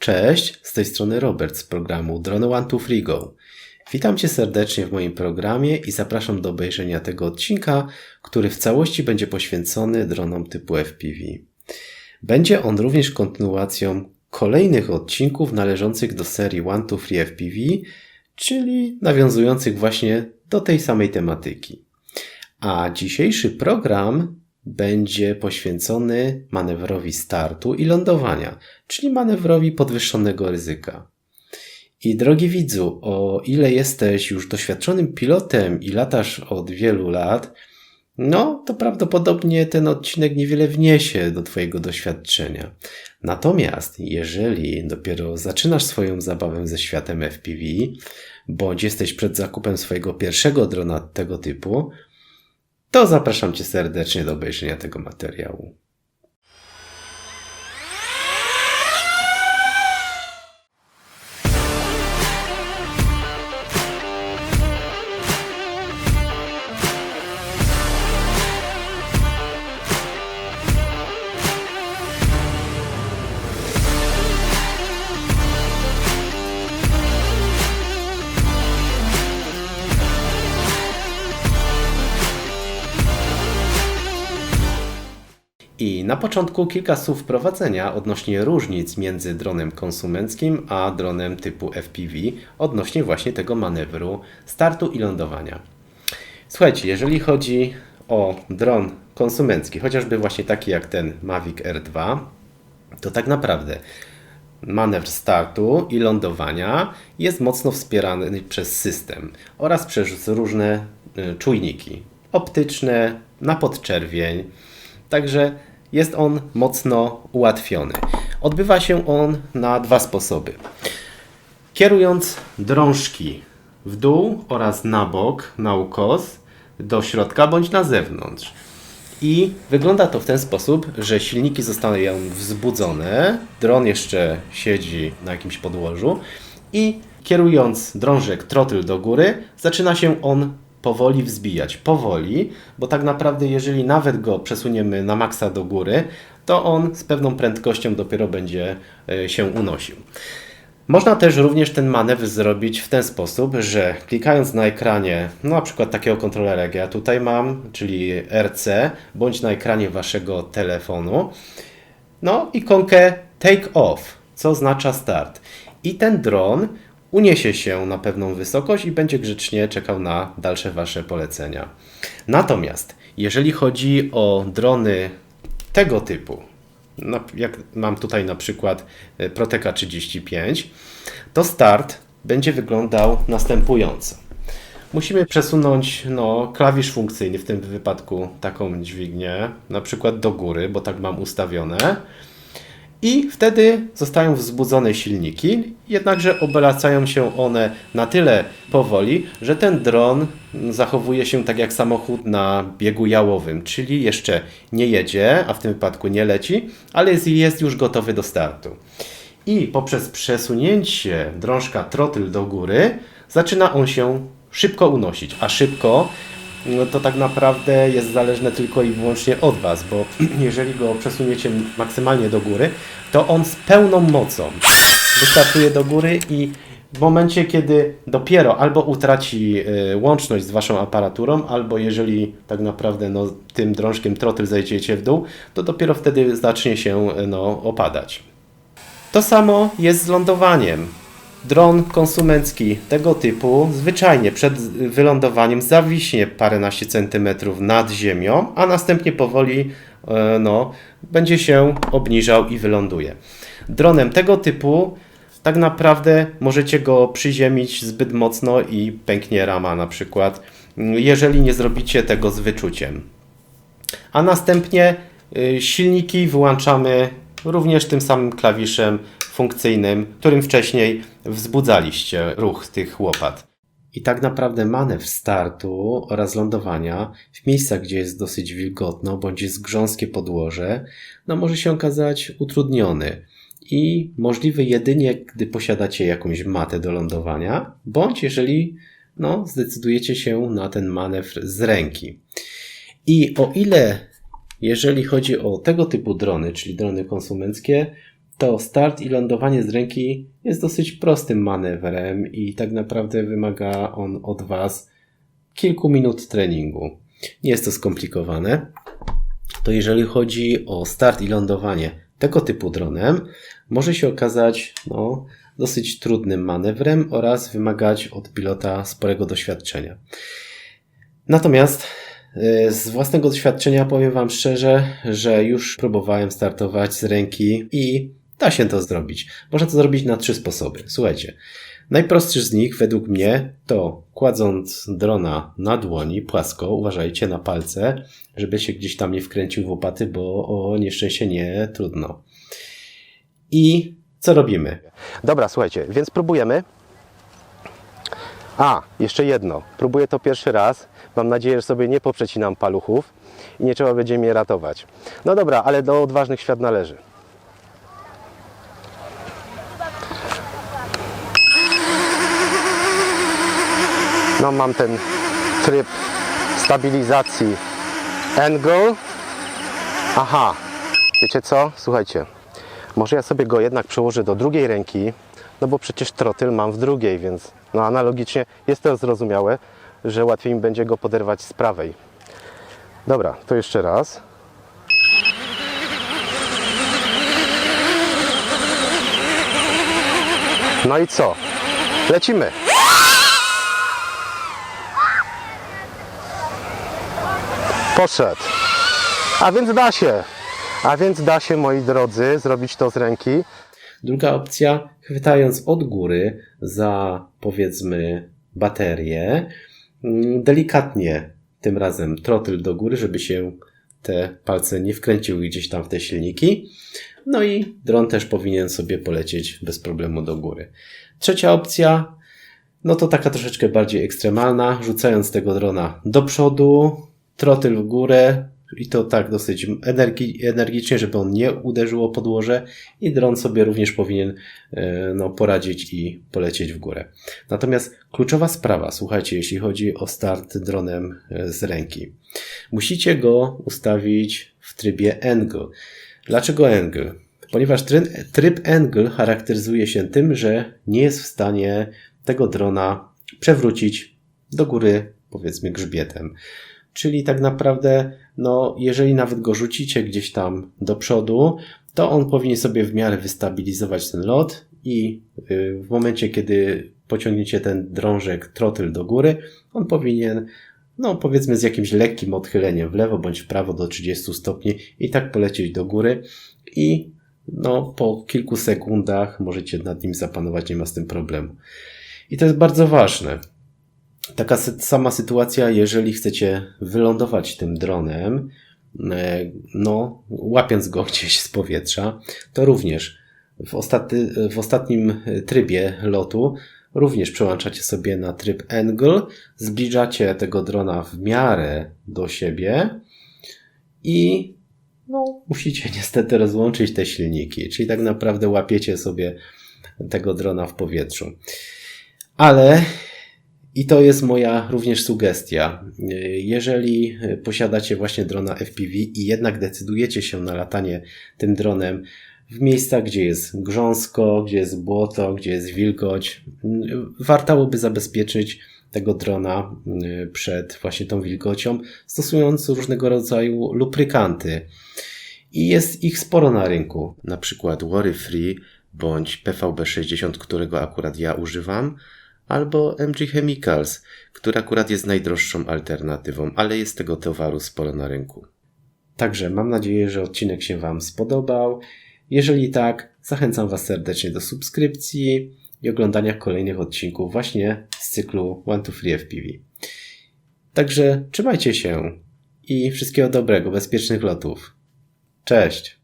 Cześć, z tej strony Robert z programu Drone One to Free Go. Witam Cię serdecznie w moim programie i zapraszam do obejrzenia tego odcinka, który w całości będzie poświęcony dronom typu FPV. Będzie on również kontynuacją kolejnych odcinków należących do serii One to Free FPV, czyli nawiązujących właśnie do tej samej tematyki. A dzisiejszy program będzie poświęcony manewrowi startu i lądowania, czyli manewrowi podwyższonego ryzyka. I drogi widzu, o ile jesteś już doświadczonym pilotem i latasz od wielu lat, no to prawdopodobnie ten odcinek niewiele wniesie do Twojego doświadczenia. Natomiast jeżeli dopiero zaczynasz swoją zabawę ze światem FPV, bądź jesteś przed zakupem swojego pierwszego drona tego typu, to zapraszam Cię serdecznie do obejrzenia tego materiału. Na początku kilka słów wprowadzenia odnośnie różnic między dronem konsumenckim a dronem typu FPV, odnośnie właśnie tego manewru startu i lądowania. Słuchajcie, jeżeli chodzi o dron konsumencki, chociażby właśnie taki jak ten Mavic R2, to tak naprawdę manewr startu i lądowania jest mocno wspierany przez system oraz przez różne y, czujniki optyczne, na podczerwień. Także jest on mocno ułatwiony. Odbywa się on na dwa sposoby. Kierując drążki w dół oraz na bok, na ukos, do środka bądź na zewnątrz. I wygląda to w ten sposób, że silniki zostają wzbudzone, dron jeszcze siedzi na jakimś podłożu i kierując drążek trotyl do góry, zaczyna się on powoli wzbijać. Powoli, bo tak naprawdę jeżeli nawet go przesuniemy na maksa do góry, to on z pewną prędkością dopiero będzie e, się unosił. Można też również ten manewr zrobić w ten sposób, że klikając na ekranie, no na przykład takiego kontrolera jak ja tutaj mam, czyli RC, bądź na ekranie waszego telefonu, no i konkę take off, co oznacza start. I ten dron uniesie się na pewną wysokość i będzie grzecznie czekał na dalsze Wasze polecenia. Natomiast jeżeli chodzi o drony tego typu, no, jak mam tutaj na przykład e, Proteka 35, to start będzie wyglądał następująco. Musimy przesunąć no, klawisz funkcyjny, w tym wypadku taką dźwignię, na przykład do góry, bo tak mam ustawione i wtedy zostają wzbudzone silniki, jednakże obracają się one na tyle powoli, że ten dron zachowuje się tak jak samochód na biegu jałowym, czyli jeszcze nie jedzie, a w tym wypadku nie leci, ale jest, już gotowy do startu. I poprzez przesunięcie drążka trotyl do góry zaczyna on się szybko unosić, a szybko no to tak naprawdę jest zależne tylko i wyłącznie od Was, bo jeżeli go przesuniecie maksymalnie do góry, to on z pełną mocą wystartuje do góry i w momencie, kiedy dopiero albo utraci y, łączność z Waszą aparaturą, albo jeżeli tak naprawdę no, tym drążkiem trotyl zejdziecie w dół, to dopiero wtedy zacznie się no, opadać. To samo jest z lądowaniem. Dron konsumencki tego typu zwyczajnie przed wylądowaniem zawiśnie paręnaście centymetrów nad ziemią, a następnie powoli e, no, będzie się obniżał i wyląduje. Dronem tego typu tak naprawdę możecie go przyziemić zbyt mocno i pęknie rama na przykład, jeżeli nie zrobicie tego z wyczuciem. A następnie y, silniki wyłączamy również tym samym klawiszem funkcyjnym, którym wcześniej wzbudzaliście ruch tych łopat. I tak naprawdę manewr startu oraz lądowania w miejscach, gdzie jest dosyć wilgotno bądź jest grząskie podłoże, no może się okazać utrudniony i możliwy jedynie, gdy posiadacie jakąś matę do lądowania, bądź jeżeli no, zdecydujecie się na ten manewr z ręki. I o ile, jeżeli chodzi o tego typu drony, czyli drony konsumenckie, to start i lądowanie z ręki jest dosyć prostym manewrem i tak naprawdę wymaga on od Was kilku minut treningu. Nie jest to skomplikowane. To jeżeli chodzi o start i lądowanie tego typu dronem, może się okazać no, dosyć trudnym manewrem oraz wymagać od pilota sporego doświadczenia. Natomiast y, z własnego doświadczenia powiem Wam szczerze, że już próbowałem startować z ręki i da się to zrobić. Można to zrobić na trzy sposoby. Słuchajcie, najprostszy z nich według mnie to kładąc drona na dłoni płasko, uważajcie na palce, żeby się gdzieś tam nie wkręcił w opaty, bo o nieszczęście nie trudno. I co robimy? Dobra, słuchajcie, więc próbujemy. A, jeszcze jedno. Próbuję to pierwszy raz. Mam nadzieję, że sobie nie poprzecinam paluchów i nie trzeba będzie mnie ratować. No dobra, ale do odważnych świat należy. No mam ten tryb stabilizacji angle. Aha, wiecie co? Słuchajcie, może ja sobie go jednak przełożę do drugiej ręki, no bo przecież trotyl mam w drugiej, więc no analogicznie jest to zrozumiałe, że łatwiej mi będzie go poderwać z prawej. Dobra, to jeszcze raz. No i co? Lecimy. Poszedł. A więc da się. A więc da się, moi drodzy, zrobić to z ręki. Druga opcja, chwytając od góry za powiedzmy baterię, mm, delikatnie tym razem trotyl do góry, żeby się te palce nie wkręciły gdzieś tam w te silniki. No i dron też powinien sobie polecieć bez problemu do góry. Trzecia opcja, no to taka troszeczkę bardziej ekstremalna, rzucając tego drona do przodu, trotyl w górę i to tak dosyć energi- energicznie, żeby on nie uderzył o podłoże i dron sobie również powinien e, no, poradzić i polecieć w górę. Natomiast kluczowa sprawa, słuchajcie, jeśli chodzi o start dronem e, z ręki. Musicie go ustawić w trybie angle. Dlaczego angle? Ponieważ tryb, tryb angle charakteryzuje się tym, że nie jest w stanie tego drona przewrócić do góry, powiedzmy grzbietem. Czyli tak naprawdę, no, jeżeli nawet go rzucicie gdzieś tam do przodu, to on powinien sobie w miarę wystabilizować ten lot i y, w momencie, kiedy pociągniecie ten drążek trotyl do góry, on powinien, no powiedzmy z jakimś lekkim odchyleniem w lewo bądź w prawo do 30 stopni i tak polecieć do góry i no po kilku sekundach możecie nad nim zapanować, nie ma z tym problemu. I to jest bardzo ważne. Taka sama sytuacja, jeżeli chcecie wylądować tym dronem, e, no, łapiąc go gdzieś z powietrza, to również w, w ostatnim trybie lotu również przełączacie sobie na tryb angle, zbliżacie tego drona w miarę do siebie i no, musicie niestety rozłączyć te silniki, czyli tak naprawdę łapiecie sobie tego drona w powietrzu. Ale i to jest moja również sugestia. Jeżeli posiadacie właśnie drona FPV i jednak decydujecie się na latanie tym dronem w miejscach, gdzie jest grząsko, gdzie jest błoto, gdzie jest wilgoć, warto byłoby zabezpieczyć tego drona y, przed właśnie tą wilgocią, stosując różnego rodzaju luprykanty. I jest ich sporo na rynku, na przykład Worry Free bądź PVB60, którego akurat ja używam albo MG Chemicals, która akurat jest najdroższą alternatywą, ale jest tego towaru sporo na rynku. Także mam nadzieję, że odcinek się Wam spodobał. Jeżeli tak, zachęcam Was serdecznie do subskrypcji i oglądania kolejnych odcinków właśnie z cyklu One to Free FPV. Także trzymajcie się i wszystkiego dobrego, bezpiecznych lotów. Cześć!